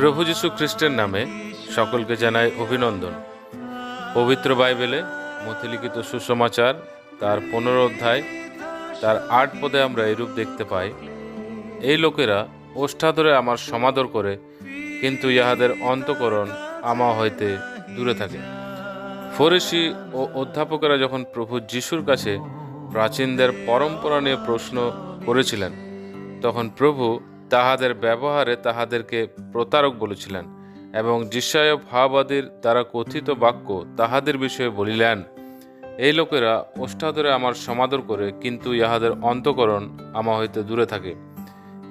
প্রভু যীশু খ্রিস্টের নামে সকলকে জানাই অভিনন্দন। পবিত্র বাইবেলে মথিলিখিত সুসমাচার, তার পনেরো অধ্যায়, তার আট পদে আমরা এরূপ দেখতে পাই, এই লোকেরা ওষ্ঠা ধরে আমার সমাদর করে, কিন্তু ইহাদের অন্তকরণ আমা হইতে দূরে থাকে। ফরিসি ও অধ্যাপকেরা যখন প্রভু যিশুর কাছে প্রাচীনদের পরম্পরা নিয়ে প্রশ্ন করেছিলেন, তখন প্রভু তাহাদের ব্যবহারে তাহাদেরকে প্রতারক বলেছিলেন, এবং যিশায় ভাবাদীর দ্বারা কথিত বাক্য তাহাদের বিষয়ে বলিলেন, এই লোকেরা ওষ্ঠাধরে আমার সমাদর করে, কিন্তু ইহাদের অন্তকরণ আমা হইতে দূরে থাকে।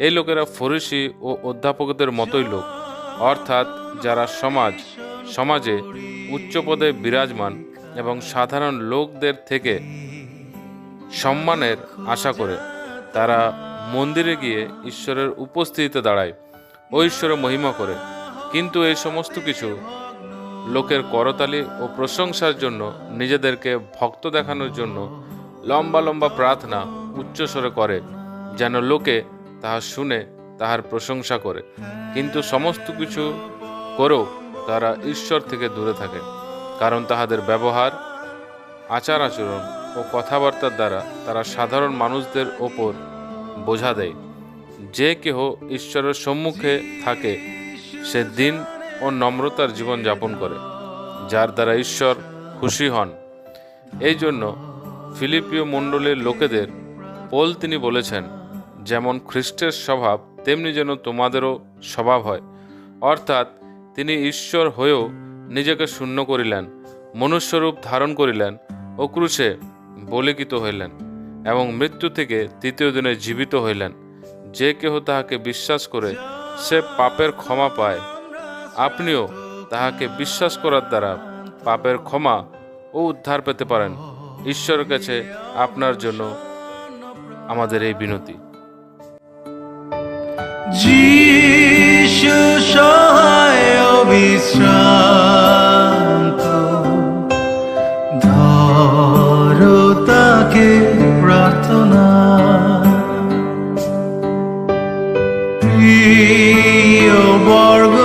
এই লোকেরা ফরিসি ও অধ্যাপকদের মতোই লোক, অর্থাৎ যারা সমাজ, সমাজে উচ্চ পদে বিরাজমান এবং সাধারণ লোকদের থেকে সম্মানের আশা করে, তারা মন্দিরে গিয়ে ঈশ্বরের উপস্থিতিতে দাঁড়ায়। ও ঈশ্বরের মহিমা করে। কিন্তু এই সমস্ত কিছু লোকের করতালি ও প্রশংসার জন্য, নিজেদেরকে ভক্ত দেখানোর জন্য লম্বা লম্বা প্রার্থনা উচ্চস্বরে করে, যেন লোকে তাহা শুনে, তাহার প্রশংসা করে। কিন্তু সমস্ত কিছু করেও তারা ঈশ্বর থেকে দূরে থাকে, কারণ তাহাদের ব্যবহার, আচার আচরণ ও কথাবার্তার দ্বারা তারা সাধারণ মানুষদের ওপর বোঝা দেয়। যে কেহ ঈশ্বরের সম্মুখে থাকে, সে দিন ও নম্রতার জীবন যাপন করে, যার দ্বারা ঈশ্বর খুশি হন। এই জন্য ফিলিপিও মণ্ডলের লোকেদের পোল তিনি বলেছেন, যেমন খ্রিস্টের স্বভাব, তেমনি যেন তোমাদেরও স্বভাব হয়। অর্থাৎ তিনি ঈশ্বর হয়েও নিজেকে শূন্য করিলেন, মনুষ্যরূপ ধারণ করিলেন ও ক্রুশে বলিকিত হইলেন। এবং মৃত্যু থেকে তৃতীয় দিনে জীবিত হইলেন। যে কেহ তাহাকে বিশ্বাস করে, সে পাপের ক্ষমা পায়। আপনিও তাহাকে বিশ্বাস করার দ্বারা পাপের ক্ষমা ও উদ্ধার পেতে পারেন। ঈশ্বরের কাছে আপনার জন্য আমাদের এই বিনতি। প্রার্থনা। প্রিয় বর্গ